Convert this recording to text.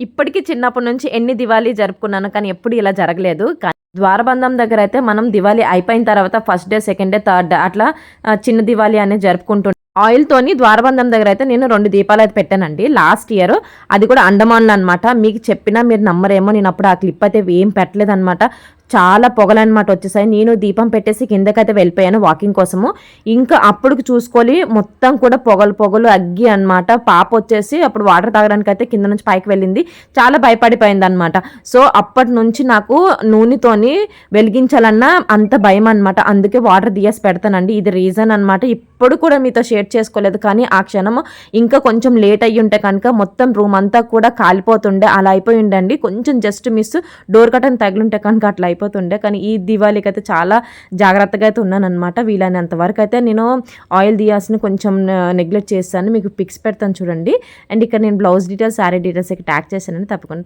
ఇప్పటికీ చిన్నప్పటి నుంచి ఎన్ని దివాళీ జరుపుకున్నాను కానీ ఎప్పుడు ఇలా జరగలేదు. కానీ ద్వారబంధం దగ్గర అయితే మనం దివాళీ అయిపోయిన తర్వాత first day second day third day అట్లా చిన్న దివాళీ అనేది జరుపుకుంటాం ఆయిల్తోని ద్వారబంధం దగ్గర అయితే నేను రెండు దీపాలు అయితే పెట్టానండి. లాస్ట్ ఇయర్ అది కూడా అండమాన్లో అనమాట మీకు చెప్పినా మీరు నమ్మరేమో నేను అప్పుడు ఆ క్లిప్ అయితే ఏం పెట్టలేదు అనమాట చాలా పొగలన్నమాట వచ్చేసాయి. నేను దీపం పెట్టేసి కిందకైతే వెళ్ళిపోయాను వాకింగ్ కోసము. ఇంకా అప్పుడు చూసుకొని మొత్తం కూడా పొగలు పొగలు అగ్గి అనమాట పాప వచ్చేసి అప్పుడు వాటర్ తాగడానికి అయితే కింద నుంచి పైకి వెళ్ళింది. చాలా భయపడిపోయింది అనమాట సో అప్పటి నుంచి నాకు నూనెతోని వెలిగించాలన్నా అంత భయం అనమాట అందుకే వాటర్ తీయసి పెడతానండి. ఇది రీజన్ అనమాట ఇప్పుడు కూడా మీతో షేర్ చేసుకోలేదు కానీ ఆ క్షణము ఇంకా కొంచెం లేట్ అయ్యి ఉంటే కనుక మొత్తం రూమ్ అంతా కూడా కాలిపోతుండే. అలా అయిపోయి ఉండండి. కొంచెం జస్ట్ మిస్ డోర్ కటన్ తగిలింటే కనుక అట్లా అయిపోతుండే కానీ ఈ దివాళీకి అయితే చాలా జాగ్రత్తగా అయితే ఉన్నాను వీలైనంత వరకు. అయితే నేను ఆయిల్ దియాస్ని కొంచెం నెగ్లెక్ట్ చేస్తాను. మీకు పిక్స్ పెడతాను చూడండి. అండ్ ఇక్కడ నేను బ్లౌజ్ డీటెయిల్స్ శారీ డీటెయిల్స్ ఇక్కడ ట్యాగ్ చేశానని తప్పకుండా